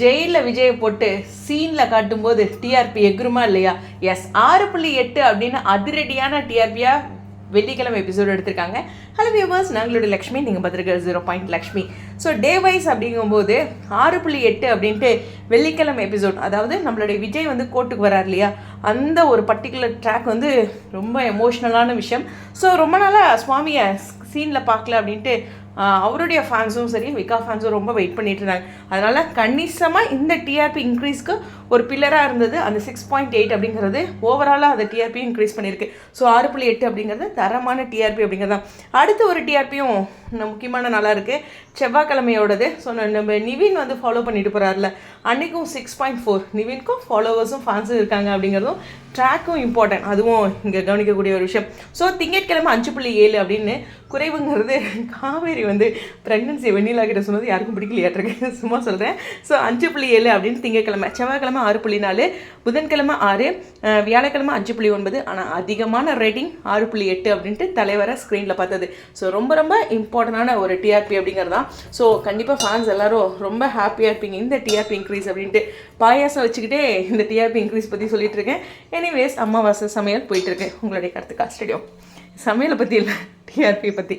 ஜெயிலில் விஜயை போட்டு சீனில் காட்டும்போது டிஆர்பி எக்ருமா இல்லையா? எஸ் ஆறு புள்ளி எட்டு அப்படின்னு அதிரடியான டிஆர்பியாக வெள்ளிக்கிழமை எபிசோடு எடுத்திருக்காங்க. ஹலோ வியூவர்ஸ் நாங்களோட லக்ஷ்மி. நீங்கள் பார்த்துருக்க zero point Lakshmi. So day wise அப்படிங்கும்போது ஆறு புள்ளி எட்டு அப்படின்ட்டு வெள்ளிக்கிழமை எபிசோட் அதாவது நம்மளுடைய விஜய் வந்து கோர்ட்டுக்கு வரார் இல்லையா? அந்த ஒரு பர்டிகுலர் ட்ராக் வந்து ரொம்ப எமோஷ்னலான விஷயம். ஸோ ரொம்ப நாளாக சுவாமியை சீனில் பார்க்கல அப்படின்ட்டு அவருடைய ஃபேன்ஸும் சரி விகா ஃபேன்ஸும் ரொம்ப வெயிட் பண்ணிட்டு இருந்தாங்க. அதனால் கணிசமாக இந்த டிஆர்பி இன்க்ரீஸ்க்கு ஒரு பில்லராக இருந்தது. அந்த சிக்ஸ் பாயிண்ட் எயிட் அப்படிங்கிறது ஓவராலாக அந்த டிஆர்பி இன்க்ரீஸ் பண்ணியிருக்கு. ஸோ ஆறு புள்ளி எட்டு அப்படிங்கிறது தரமான டிஆர்பி அப்படிங்கிறது தான். அடுத்த ஒரு டிஆர்பியும் முக்கியமான நாளாக இருக்குது செவ்வாய்க்கிழமையோடது. ஸோ நம்ம நிவின் வந்து ஃபாலோ பண்ணிட்டு போகிறாருல அன்றைக்கும் சிக்ஸ் பாயிண்ட் ஃபோர் நிவின்க்கும் ஃபாலோவர்ஸும் ஃபேன்ஸும் இருக்காங்க அப்படிங்கிறதும் ட்ராக்கும் இம்பார்ட்டன்ட் அதுவும் இங்கே கவனிக்கக்கூடிய ஒரு விஷயம். ஸோ திங்கட்கிழமை அஞ்சு புள்ளி ஏழு அப்படின்னு குறைவுங்கிறது காவேரி வந்து ப்ரெக்னன்சி வெண்ணிலா கிட்ட சொன்னது யாருக்கும் பிடிக்கலையாட்டிருக்கு சும்மா சொல்கிறேன் ஸோ அஞ்சு புள்ளி ஏழு அப்படின்னு திங்கட்கிழமை செவ்வாய்க்கிழமை ஆறு புள்ளி நாலு புதன்கிழமை ஆறு வியாழக்கிழமை அஞ்சு புள்ளி ஒன்பது ஆனால் அதிகமான ரேட்டிங் ஆறு புள்ளி எட்டு அப்படின்ட்டு தலைவரை ஸ்க்ரீனில் பார்த்தது. ஸோ ரொம்ப ரொம்ப இம்பார்ட்டண்டான ஒரு டிஆர்பி அப்படிங்கிறது தான். ஸோ கண்டிப்பாக ஃபேன்ஸ் எல்லாரும் ரொம்ப ஹாப்பியாக இருப்பீங்க. இந்த டிஆர்பி இன்க்ரீஸ் அப்படின்ட்டு. பாயாசம் வச்சுக்கிட்டே இந்த டிஆர்பி இன்க்ரீஸ் பற்றி சொல்லிட்டு இருக்கேன். எனிவேஸ் அம்மாவாசை சமையல் போயிட்டு உங்களுடைய கருத்துக்கா? ஸ்டேடியம் சமையலை பற்றி இல்லை. டிஆர்பி பற்றி